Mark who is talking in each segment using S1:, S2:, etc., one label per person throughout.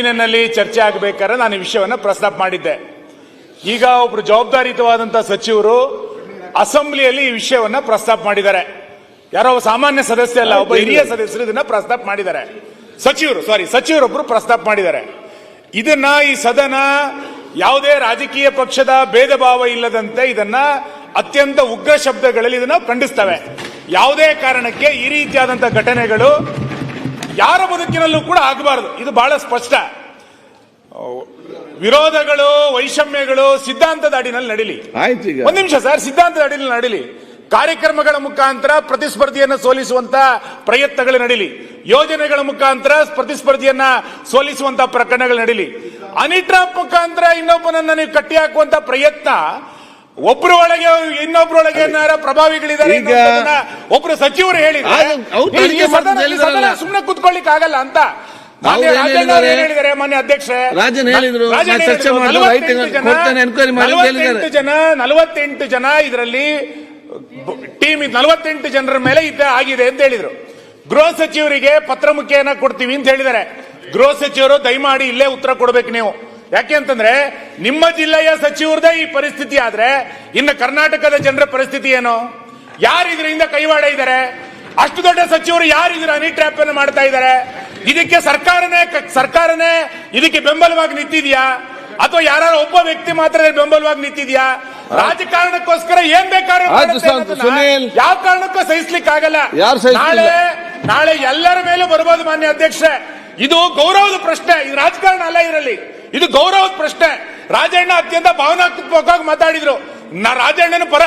S1: ನಲ್ಲಿ ಚರ್ಚೆ ಆಗಬೇಕಾದ್ರೆ ನಾನು ಈ ವಿಷಯವನ್ನು ಪ್ರಸ್ತಾಪ ಮಾಡಿದ್ದೆ. ಈಗ ಒಬ್ರು ಜವಾಬ್ದಾರಿಯುತವಾದಂತಹ ಸಚಿವರು ಅಸೆಂಬ್ಲಿಯಲ್ಲಿ ಈ ವಿಷಯವನ್ನ ಪ್ರಸ್ತಾಪ ಮಾಡಿದ್ದಾರೆ. ಯಾರೋ ಸಾಮಾನ್ಯ ಸದಸ್ಯ ಅಲ್ಲ ಒಬ್ಬ ಹಿರಿಯ ಸದಸ್ಯರು ಇದನ್ನ ಪ್ರಸ್ತಾಪ ಮಾಡಿದ್ದಾರೆ. ಸಚಿವರು ಸಾರಿ ಸಚಿವರೊಬ್ರು ಪ್ರಸ್ತಾಪ ಮಾಡಿದ್ದಾರೆ. ಇದನ್ನ ಈ ಸದನ ಯಾವುದೇ ರಾಜಕೀಯ ಪಕ್ಷದ ಭೇದ ಭಾವ ಇಲ್ಲದಂತೆ ಇದನ್ನ ಅತ್ಯಂತ ಉಗ್ರ ಶಬ್ದಗಳಲ್ಲಿ ಇದನ್ನ ಖಂಡಿಸ್ತವೆ. ಯಾವುದೇ ಕಾರಣಕ್ಕೆ ಈ ರೀತಿಯಾದಂತಹ ಘಟನೆಗಳು ಯಾರ ಬದುಕಿನಲ್ಲೂ ಕೂಡ ಆಗಬಾರದು. ಇದು ಬಹಳ ಸ್ಪಷ್ಟ. ವಿರೋಧಗಳು ವೈಷಮ್ಯಗಳು ಸಿದ್ಧಾಂತದ ಅಡಿನಲ್ಲಿ ನಡೀಲಿ. ಒಂದ್ ನಿಮಿಷ ಸರ್ ಸಿದ್ಧಾಂತದ ಅಡಿನಲ್ಲಿ ನಡೀಲಿ. ಕಾರ್ಯಕ್ರಮಗಳ ಮುಖಾಂತರ ಪ್ರತಿಸ್ಪರ್ಧಿಯನ್ನ ಸೋಲಿಸುವಂತ ಪ್ರಯತ್ನಗಳು ನಡೀಲಿ. ಯೋಜನೆಗಳ ಮುಖಾಂತರ ಪ್ರತಿಸ್ಪರ್ಧಿಯನ್ನ ಸೋಲಿಸುವಂತ ಪ್ರಕರಣಗಳು ನಡೀಲಿ. ಅನಿಟ್ರಾಪ್ ಮುಖಾಂತರ ಇನ್ನೊಬ್ಬನನ್ನ ನೀವು ಕಟ್ಟಿ ಹಾಕುವಂತ ಪ್ರಯತ್ನ ಒಬ್ರು ಒಳಗೆ ಇನ್ನೊಬ್ರೊಳಗೆ ಏನಾರ ಪ್ರಭಾವಿಗಳಿದ್ದಾರೆ ಒಬ್ರು ಸಚಿವರು ಹೇಳಿದ್ರೆ ಸುಮ್ಮನೆ ಕುತ್ಕೊಳ್ಳಿಕ್ ಆಗಲ್ಲ ಅಂತ.
S2: ಹೇಳಿದ್ದಾರೆ?
S1: ಮಾನ್ಯ ಅಧ್ಯಕ್ಷರೇ.
S2: ರಾಜನ್ ಹೇಳಿದ್ರು,
S1: ಜನ-. ನಲವತ್ತೆಂಟು ಜನ ಇದರಲ್ಲಿ ಟೀಮ್ ನಲವತ್ತೆಂಟು ಜನರ ಮೇಲೆ ಇದ್ದ ಆಗಿದೆ ಅಂತ ಹೇಳಿದ್ರು. ಗೃಹ ಸಚಿವರಿಗೆ ಪತ್ರ ಮುಖ್ಯನ ಕೊಡ್ತೀವಿ ಅಂತ ಹೇಳಿದ್ದಾರೆ. ಗೃಹ ಸಚಿವರು ದಯಮಾಡಿ ಇಲ್ಲೇ ಉತ್ತರ ಕೊಡ್ಬೇಕು ನೀವು. ಯಾಕೆ ಅಂತಂದ್ರೆ ನಿಮ್ಮ ಜಿಲ್ಲೆಯ ಸಚಿವರದೇ ಈ ಪರಿಸ್ಥಿತಿ ಆದ್ರೆ ಇನ್ನು ಕರ್ನಾಟಕದ ಜನರ ಪರಿಸ್ಥಿತಿ ಏನು? ಯಾರು ಇದರಿಂದ ಕೈವಾಡ ಇದ್ದಾರೆ ಅಷ್ಟು ದೊಡ್ಡ ಸಚಿವರು ಯಾರು ಇದರ ಹನಿ ಟ್ರ್ಯಾಪ್ ಅನ್ನು ಮಾಡ್ತಾ ಇದ್ದಾರೆ ಇದಕ್ಕೆ ಸರ್ಕಾರನೇ ಸರ್ಕಾರನೇ ಇದಕ್ಕೆ ಬೆಂಬಲವಾಗಿ ನಿಂತಿದ್ಯಾ? ಅಥವಾ ಯಾರು ಒಬ್ಬ ವ್ಯಕ್ತಿ ಮಾತ್ರ ಬೆಂಬಲವಾಗಿ ನಿಂತಿದ್ಯಾ? ರಾಜಕಾರಣಕ್ಕೋಸ್ಕರ ಏನ್ ಬೇಕಾದ್ರೂ. ಯಾವ ಕಾರಣಕ್ಕೂ ಸಹಿಸ್ಲಿಕ್ಕೆ ಆಗಲ್ಲ ನಾಳೆ ನಾಳೆ ಎಲ್ಲರ ಮೇಲೂ ಬರ್ಬೋದು ಮಾನ್ಯ ಅಧ್ಯಕ್ಷರೇ. ಇದು ಗೌರವದ ಪ್ರಶ್ನೆ. ಇದು ರಾಜಕಾರಣ ಅಲ್ಲ ಇದರಲ್ಲಿ. ಇದು ಗೌರವದ ಪ್ರಶ್ನೆ. ರಾಜಣ್ಣ ಅತ್ಯಂತ ಭಾವನಾತ್ಮಕವಾಗಿ ಮಾತಾಡಿದ್ರು. ನಾ ರಾಜಣ್ಣನ ಪರ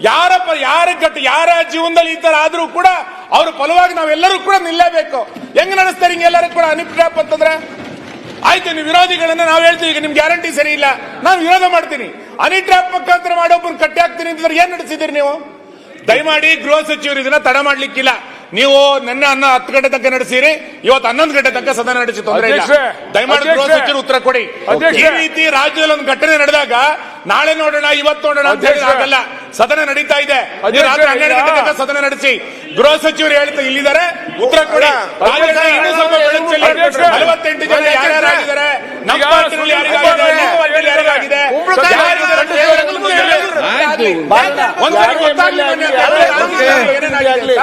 S1: ಯಾರ ಪರ ಯಾರ ಕಟ್ಟ ಯಾರ ಜೀವನದಲ್ಲಿ ಈ ತರ ಆದ್ರೂ ಕೂಡ ಅವ್ರ ಫಲವಾಗಿ ನಾವೆಲ್ಲರೂ ಕೂಡ ನಿಲ್ಲೇಬೇಕು. ಹೆಂಗ್ ನಡೆಸ್ತಾರೆ ಹಿಂಗೆಲ್ಲರೂ ಕೂಡ ಅನಿಪ್ರಾಪ್ ಅಂತಂದ್ರೆ, ಆಯ್ತು, ನೀವು ವಿರೋಧಿಗಳನ್ನ ನಾವು ಹೇಳ್ತೀವಿ, ಈಗ ನಿಮ್ ಗ್ಯಾರಂಟಿ ಸರಿ ಇಲ್ಲ. ನಾನು ವಿರೋಧ ಮಾಡ್ತೀನಿ. ಅನಿಟ್ರಾಪ್ ಮುಖಾಂತರ ಕಟ್ಟಿ ಹಾಕ್ತೀನಿ ಅಂತಂದ್ರೆ ಏನ್ ನಡೆಸಿದಿರಿ ನೀವು? ದಯಮಾಡಿ ಗೃಹ ಸಚಿವರು ಇದನ್ನ ತಡ ಮಾಡ್ಲಿಕ್ಕಿಲ್ಲ. ನೀವು ನಿನ್ನೆ ಅನ್ನ ಹತ್ತು ಗಂಟೆ ತನಕ ನಡೆಸಿರಿ ಇವತ್ತು ಹನ್ನೊಂದು ಗಂಟೆ ತನಕ ಸದನ ನಡೆಸಿ ತೊಂದರೆ ಇಲ್ಲ ದಯಮಾಡಿ ಗೃಹ
S3: ಅಧ್ಯಕ್ಷರೇ,
S1: ಸಚಿವರು ಉತ್ತರ ಕೊಡಿ ಈ ರೀತಿ ರಾಜ್ಯದಲ್ಲಿ ಒಂದು ಘಟನೆ ನಡೆದಾಗ ನಾಳೆ ನೋಡೋಣ ಇವತ್ತು ನೋಡೋಣ ಅಂತ. ಆಗಲ್ಲ ಸದನ ನಡೀತಾ ಇದೆ ರಾತ್ರಿ ಹನ್ನೆರಡು ಗಂಟೆ ತನಕ ಸದನ ನಡೆಸಿ ಗೃಹ ಸಚಿವರು ಹೇಳ್ತಾ ಇಲ್ಲಿದ್ದಾರೆ ಉತ್ತರ ಕೊಡಿ. ನಲವತ್ತೆಂಟು ಜನ ಯಾರ್ಯಾರಾಗಿದ್ದಾರೆ ನಮ್ಮ ಪಾರ್ಟಿನಲ್ಲಿ ಯಾರಿಗಾಗಿದೆ ಹೇಳಿ ಒಂದು ಗೊತ್ತಾಗಲಿ ಒಂದ್ಸರಿ ಹೇಳಿ. ಏನೇನಾಗಿದೆ.